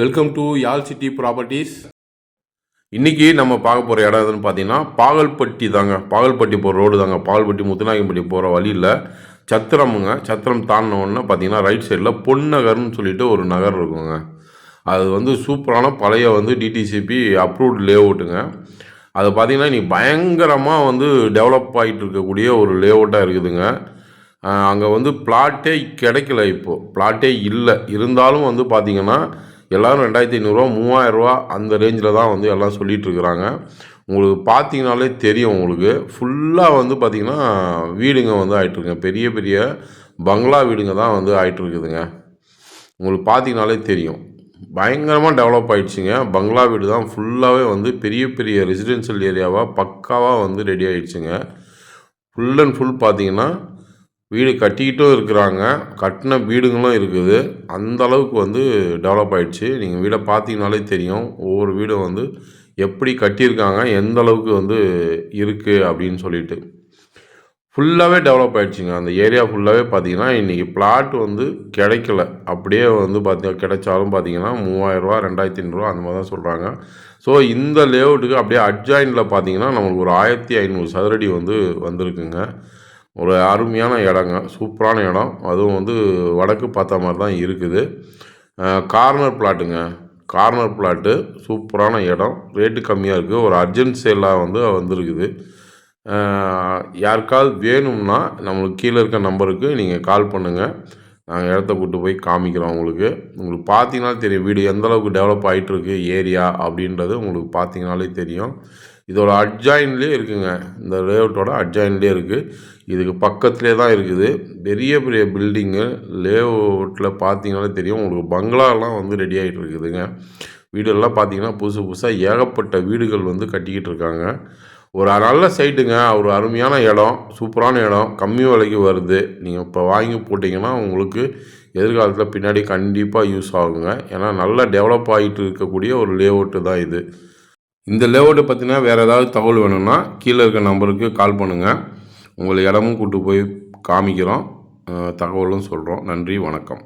Welcome to Yarl city properties இன்றைக்கி நம்ம பார்க்க போகிற இடம் எதுன்னு பார்த்தீங்கன்னா பாகல்பட்டி தாங்க. பாகல்பட்டி போகிற ரோடு தாங்க. பாகல்பட்டி முத்துநாயகம்பட்டி போகிற வழியில் சத்திரமுங்க. சத்திரம் தாண்டினோடனே பார்த்தீங்கன்னா ரைட் சைடில் பொன்னகர்னு சொல்லிட்டு ஒரு நகர் இருக்குங்க. அது வந்து சூப்பரான பழைய வந்து டிடிசிபி அப்ரூவ்டு லே அவுட்டுங்க அது பார்த்தீங்கன்னா இன்னைக்கு பயங்கரமாக வந்து டெவலப் ஆகிட்டு இருக்கக்கூடிய ஒரு லே அவுட்டாக இருக்குதுங்க அங்கே வந்து பிளாட்டே கிடைக்கல இப்போது பிளாட்டே இல்லை. இருந்தாலும் வந்து பார்த்தீங்கன்னா எல்லோரும் ரெண்டாயிரத்தி ஐநூறுரூவா மூவாயிரரூவா அந்த ரேஞ்சில் தான் வந்து எல்லாம் சொல்லிகிட்ருக்குறாங்க உங்களுக்கு பார்த்தீங்கனாலே தெரியும் உங்களுக்கு. ஃபுல்லாக வந்து பார்த்திங்கன்னா வீடுங்க வந்து ஆகிட்டுருங்க பெரிய பெரிய பங்களா வீடுங்க தான் வந்து ஆகிட்டுருக்குதுங்க உங்களுக்கு பார்த்தீங்கனாலே தெரியும். பயங்கரமாக டெவலப் ஆகிடுச்சிங்க பங்களா வீடு தான் ஃபுல்லாகவே வந்து பெரிய பெரிய ரெசிடென்ஷியல் ஏரியாவாக பக்காவாக வந்து ரெடி ஆகிடுச்சுங்க ஃபுல் அண்ட் ஃபுல் பார்த்தீங்கன்னா வீடு கட்டிக்கிட்டும் இருக்கிறாங்க. கட்டின வீடுங்களும் இருக்குது. அந்த அளவுக்கு வந்து டெவலப் ஆகிடுச்சு நீங்கள் வீடை பார்த்தீங்கனாலே தெரியும். ஒவ்வொரு வீடும் வந்து எப்படி கட்டியிருக்காங்க எந்த அளவுக்கு வந்து இருக்குது அப்படின்னு சொல்லிட்டு. ஃபுல்லாகவே டெவலப் ஆகிடுச்சிங்க அந்த ஏரியா ஃபுல்லாகவே பார்த்தீங்கன்னா இன்றைக்கி பிளாட் வந்து கிடைக்கல. அப்படியே வந்து பார்த்தீங்க கிடைச்சாலும் பார்த்தீங்கன்னா மூவாயிரரூவா ரெண்டாயிரத்தி ஐநூறுரூவா அந்த மாதிரி தான் சொல்கிறாங்க ஸோ இந்த லேஅவுட்டுக்கு அப்படியே அட்ஜாயினில் பார்த்தீங்கன்னா நம்மளுக்கு ஒரு ஆயிரத்தி ஐநூறு சதுரடி வந்து வந்திருக்குங்க. ஒரு அருமையான இடங்க சூப்பரான இடம். அதுவும் வந்து வடக்கு பார்த்த மாதிரி தான் இருக்குது. கார்னர் பிளாட்டுங்க. கார்னர் பிளாட்டு சூப்பரான இடம். ரேட்டு கம்மியாக இருக்குது ஒரு அர்ஜென்ட் சேலாக வந்து வந்திருக்குது. யாருக்காவது வேணும்னா நம்மளுக்கு கீழே இருக்க நம்பருக்கு நீங்கள் கால் பண்ணுங்கள் நாங்கள் இடத்த கூட்டு போய் காமிக்கிறோம் உங்களுக்கு. உங்களுக்கு பார்த்தீங்கன்னா தெரியும். வீடு எந்தளவுக்கு டெவலப் ஆகிட்டுருக்கு ஏரியா அப்படின்றது உங்களுக்கு பார்த்தீங்கனாலே தெரியும். இதோட அட்ஜாயின்லேயே இருக்குங்க. இந்த லேஅவுட்டோட அட்ஜாயின்லேயே இருக்குது இதுக்கு பக்கத்துலேயே தான் இருக்குது. பெரிய பெரிய பில்டிங்கு லேஅவுட்டில் பார்த்தீங்கனாலே தெரியும். உங்களுக்கு பங்களாலாம் வந்து ரெடி ஆகிட்டு இருக்குதுங்க. வீடெல்லாம் பார்த்தீங்கன்னா புதுசு புதுசாக ஏகப்பட்ட வீடுகள் வந்து கட்டிக்கிட்டு இருக்காங்க. ஒரு நல்ல சைட்டுங்க ஒரு அருமையான இடம். சூப்பரான இடம். கம்மி விலைக்கு வருது. நீங்கள் இப்போ வாங்கி போட்டிங்கன்னா உங்களுக்கு எதிர்காலத்தில் பின்னாடி கண்டிப்பாக யூஸ் ஆகுங்க. ஏன்னா நல்லா டெவலப் ஆகிட்டு இருக்கக்கூடிய ஒரு லேஅவுட்டு தான் இது. இந்த லேஅவுட்டை பற்றினா வேறு ஏதாவது தகவல் வேணும்னா கீழே இருக்க நம்பருக்கு கால் பண்ணுங்கள் உங்களை இடமும் கூட்டு போய் காமிக்கிறோம். தகவலும் சொல்கிறோம் நன்றி வணக்கம்.